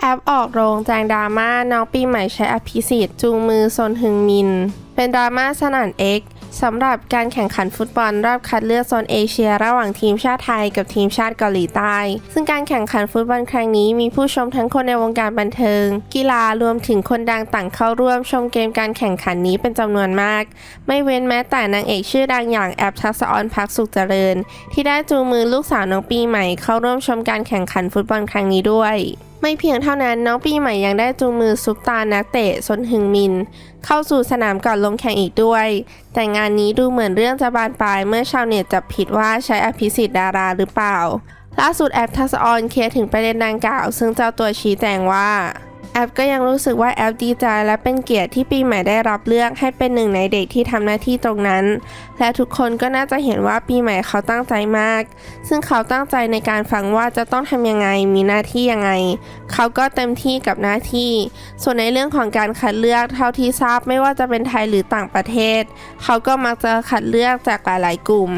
แอปออกโรงแจงดราม่าน้องปีใหม่ใช้อภิสิทธิ์จูงมือซนฮึงมิน เป็นดราม่าสนั่นเอ็กสำหรับการแข่งขันฟุตบอลรอบคัดเลือกโซนเอเชีย ระหว่างทีมชาติไทยกับทีมชาติเกาหลีใต้ ซึ่งการแข่งขันฟุตบอลครั้งนี้มีผู้ชมทั้งคนในวงการบันเทิง กีฬารวมถึงคนดังต่างเข้าร่วมชมเกมการแข่งขันนี้เป็นจำนวนมาก ไม่เว้นแม้แต่นางเอกชื่อดังอย่างแอปทักษออนพักสุขเจริญ ที่ได้จูงมือลูกสาวน้องปีใหม่เข้าร่วมชมการแข่งขันฟุตบอลครั้งนี้ด้วย ไม่เพียงเท่านั้นน้องปีใหม่ยังได้จูงมือซุปตานักเตะซนฮึงมิน เข้าสู่สนามก่อนลงแข่งอีกด้วย แต่งานนี้ดูเหมือนเรื่องจะบานปลายเมื่อชาวเน็ตจับผิดว่าใช้อภิสิทธิ์ดาราหรือเปล่า ล่าสุดแอปทัศออนเคลียร์ถึงประเด็นดังกล่าว ซึ่งเจ้าตัวชี้แจงว่า แอปก็ยังรู้สึกว่าแอปดีใจและเป็นเกียรติที่ปีใหม่ได้รับเลือกให้เป็นหนึ่งในเด็กที่ทำหน้าที่ตรงนั้น และทุกคนก็น่าจะเห็นว่าปีใหม่เขาตั้งใจมาก ซึ่งเขาตั้งใจในการฟังว่าจะต้องทำยังไงมีหน้าที่ยังไง เขาก็เต็มที่กับหน้าที่ ส่วนในเรื่องของการคัดเลือกเท่าที่ทราบไม่ว่าจะเป็นไทยหรือต่างประเทศ เขาก็มักจะคัดเลือกจากหลาย ๆ กลุ่ม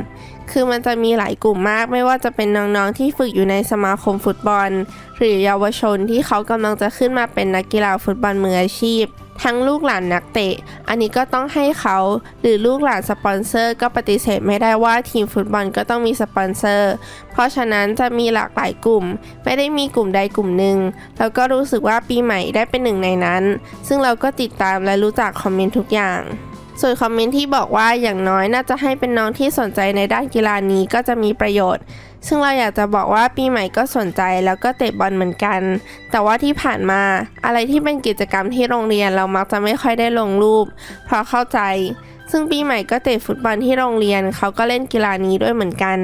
คือมันจะมีหลายกลุ่มมาก ไม่ว่าจะเป็นน้องๆที่ฝึกอยู่ในสมาคมฟุตบอล หรือเยาวชนที่เขากำลังจะขึ้นมาเป็นนักกีฬาฟุตบอลมืออาชีพ ทั้งลูกหลานนักเตะ อันนี้ก็ต้องให้เขา หรือลูกหลานสปอนเซอร์ก็ปฏิเสธไม่ได้ว่าทีมฟุตบอลก็ต้องมีสปอนเซอร์ เพราะฉะนั้นจะมีหลากหลายกลุ่ม ไม่ได้มีกลุ่มใดกลุ่มหนึ่งแล้วก็รู้สึกว่าปีใหม่ได้เป็นหนึ่งในนั้น ซึ่งเราก็ติดตามและรู้จักคอมเมนต์ทุกอย่าง ส่วนคอมเมนต์ที่บอกว่าอย่างน้อยน่าจะให้เป็นน้องที่สนใจในด้านกีฬานี้ก็จะมีประโยชน์ ซึ่งเราอยากจะบอกว่าปีใหม่ก็สนใจแล้วก็เตะบอลเหมือนกัน แต่ว่าที่ผ่านมาอะไรที่เป็นกิจกรรมที่โรงเรียนเรามักจะไม่ค่อยได้ลงรูป เพราะเข้าใจ ซึ่งปีใหม่ก็เตะฟุตบอลที่โรงเรียนเขาก็เล่นกีฬานี้ด้วยเหมือนกัน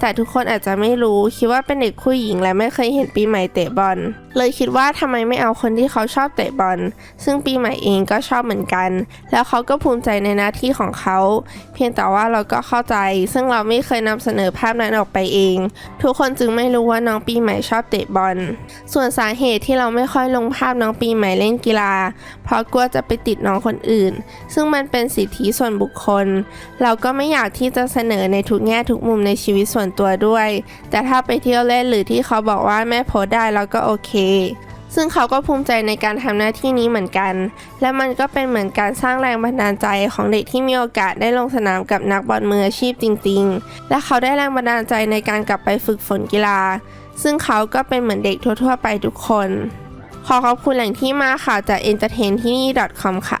แต่ทุกคนอาจจะไม่รู้คิดว่าเป็นเด็กผู้หญิงและไม่เคยเห็นปีใหม่เตะบอล เลยคิดว่าทำไมไม่เอาคนที่เขาชอบเตะบอล ซึ่งปีใหม่เองก็ชอบเหมือนกัน แล้วเขาก็ภูมิใจในหน้าที่ของเขา เพียงแต่ว่าเราก็เข้าใจ ซึ่งเราไม่เคยนำเสนอภาพนั้นออกไปเอง ทุกคนจึงไม่รู้ว่าน้องปีใหม่ชอบเตะบอล ส่วนสาเหตุที่เราไม่ค่อยลงภาพน้องปีใหม่เล่นกีฬา เพราะกลัวจะไปติดน้องคนอื่น ซึ่งมันเป็นสิทธิส่วนบุคคล เราก็ไม่อยากที่จะเสนอในทุกแง่ทุกมุมในชีวิตส่วนตัวด้วย แต่ถ้าไปเที่ยวเล่นหรือที่เขาบอกว่าแม่โพสได้เราก็โอเค ซึ่งเขาก็ภูมิใจในการทำหน้าที่นี้เหมือนกัน และมันก็เป็นเหมือนการสร้างแรงบันดาลใจของเด็กที่มีโอกาสได้ลงสนามกับนักบอลมืออาชีพจริง ๆ และเขาได้แรงบันดาลใจในการกลับไปฝึกฝนกีฬา ซึ่งเขาก็เป็นเหมือนเด็กทั่ว ๆ ไปทุกคนขอขอบคุณแหล่งที่มาข่าวจาก entertain ที่นี่ .com ค่ะ